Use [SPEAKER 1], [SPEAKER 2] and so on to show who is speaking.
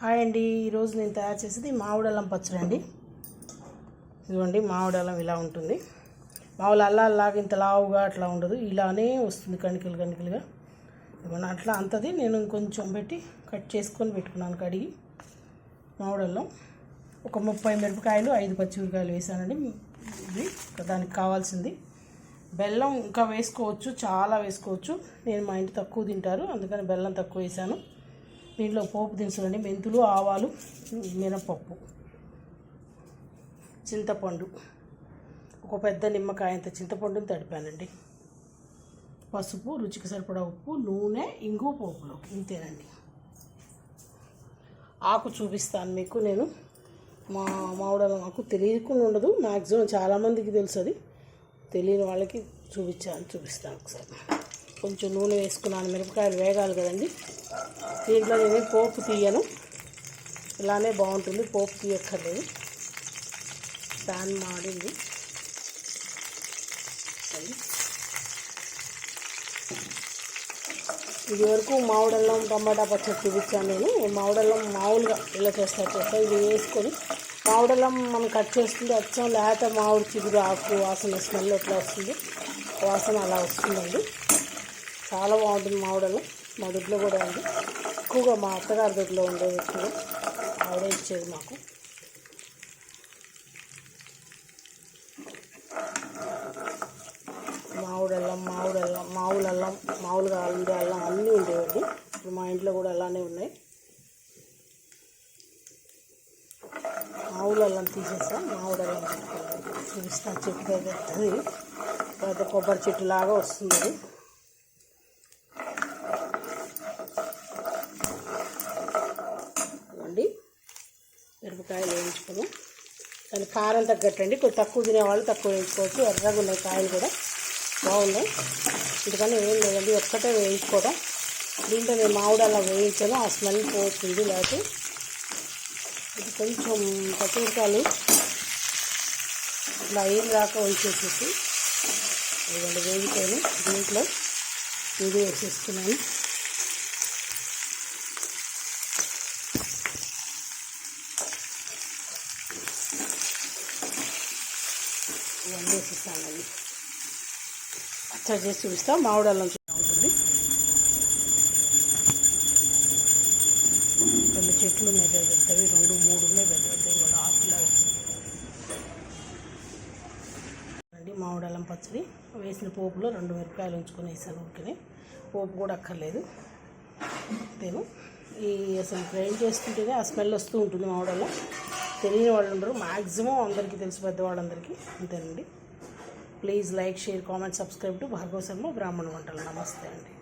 [SPEAKER 1] Hi అండి. ఈరోజు నేను తయారు చేసేది మామిడల్లం పచ్చడి అండి. ఇదిగోండి మామిడల్లం ఇలా ఉంటుంది. మామూలు అల్లా అల్లాగా ఇంత లావుగా అట్లా ఉండదు. ఇలానే వస్తుంది కణికలు కణికలుగా. ఇదిగోండి అట్లా అంతది. నేను కొంచెం పెట్టి కట్ చేసుకొని పెట్టుకున్నాను కడిగి మామిడల్లం ఒక ముప్పై మిరపకాయలు ఐదు పచ్చిమిరపకాయలు వేసానండి. ఇది దానికి కావాల్సింది. బెల్లం ఇంకా వేసుకోవచ్చు చాలా వేసుకోవచ్చు. నేను మా ఇంటి తక్కువ తింటారు అందుకని బెల్లం తక్కువ వేసాను. దీంట్లో పోపు దినుసులండి మెంతులు ఆవాలు మినపప్పు చింతపండు. ఒక పెద్ద నిమ్మకాయ అంత చింతపండుని తడిపానండి. పసుపు రుచికి సరిపడా ఉప్పు నూనె ఇంగు పోపులు ఇంతేనండి. ఆకు చూపిస్తాను మీకు నేను. మా మామిడాల ఆకు తెలియకుండా ఉండదు. మ్యాక్సిమం చాలామందికి తెలుసు అది. తెలియని వాళ్ళకి చూపించాను చూపిస్తాను ఒకసారి. కొంచెం నూనె వేసుకున్నాను మిరపకాయలు వేగాలి కదండి. దీంట్లో నేను పోపు తీయను. ఇలానే బాగుంటుంది పోపు తీయక్కర్లేదు. ప్యాన్ మాడింది ఇది వరకు మామిడల్లం టమాటా పచ్చడి చూపించాను నేను. మామిడల్లం మామూలుగా ఇలా చేస్తా చేస్తా ఇది వేసుకొని మామిడల్లం మనం కట్ చేసుకుంటే వచ్చాం లేత మామిడి చిగురు ఆకు వాసన స్మెల్ ఎట్లా వస్తుంది? వాసన అలా వస్తుందండి. చాలా బాగుంటుంది మామిడల్లం మా దొడ్లో కూడా ఉంది. ఎక్కువగా మా అత్తగారి దొడ్లో ఉండేది ఎక్కువ ఆవిడ ఇచ్చేది మాకు. మామిడల్లం మామిడల్లం మావులల్లం మామూలుగా ఉండే అల్లం అన్నీ ఉండేవాడి. ఇప్పుడు మా ఇంట్లో కూడా అలానే ఉన్నాయి. మామూలు అల్లం తీసేసాం మామిడి అల్లం చూపిస్తాను చెట్టు పెద్దది. పెద్ద కొబ్బరి చెట్టు లాగా వస్తుంది అది మిరపకాయలు వేయించుకుని దాని కారం తగ్గట్టండి. కొంచెం తక్కువ తినేవాళ్ళు తక్కువ వేయించుకోవచ్చు. ఎర్రగా ఉన్నాయి కాయలు కూడా. బాగున్నాయి. అందుకని ఏం లేదండి. ఒక్కటే వేయించుకోవడం. దీంట్లో నేను మామిడి అలా వేయించాను. ఆ స్మెల్ పోతుంది లేకపోతే. ఇది కొంచెం పచ్చిమిరకాయలు ఇట్లా ఏం రాక ఉంచేసేసి. ఇదిగోండి వేయించాను దీంట్లో ఇది వేసేస్తున్నాను. ఇవన్నీ అవి పచ్చడి చేసి చూపిస్తాం. మామిడి అల్లం ఉంటుంది. రెండు చెట్లు ఉన్నాయి పెద్ద పెద్దవి. రెండు మూడు ఉన్నాయి పెద్ద పెద్దవి. కూడా ఆకులా వస్తుంది అండి మామిడి అల్లం పచ్చడి. వేసిన పోపులో రెండు మిరపకాయలు ఉంచుకొని వేసాను ఉడికిని పోపు కూడా అక్కర్లేదు. నేను ఈ అసలు గ్రైండ్ చేసుకుంటేనే ఆ స్మెల్ వస్తూ ఉంటుంది మామిడల్లం తెలియని వాళ్ళు ఉండరు. మ్యాక్సిమం అందరికీ తెలుసు పెద్దవాళ్ళందరికీ. అంతేనండి. Please like share comment subscribe to Bhargava Sharma Brahmana Vantalu. నమస్తే అండి.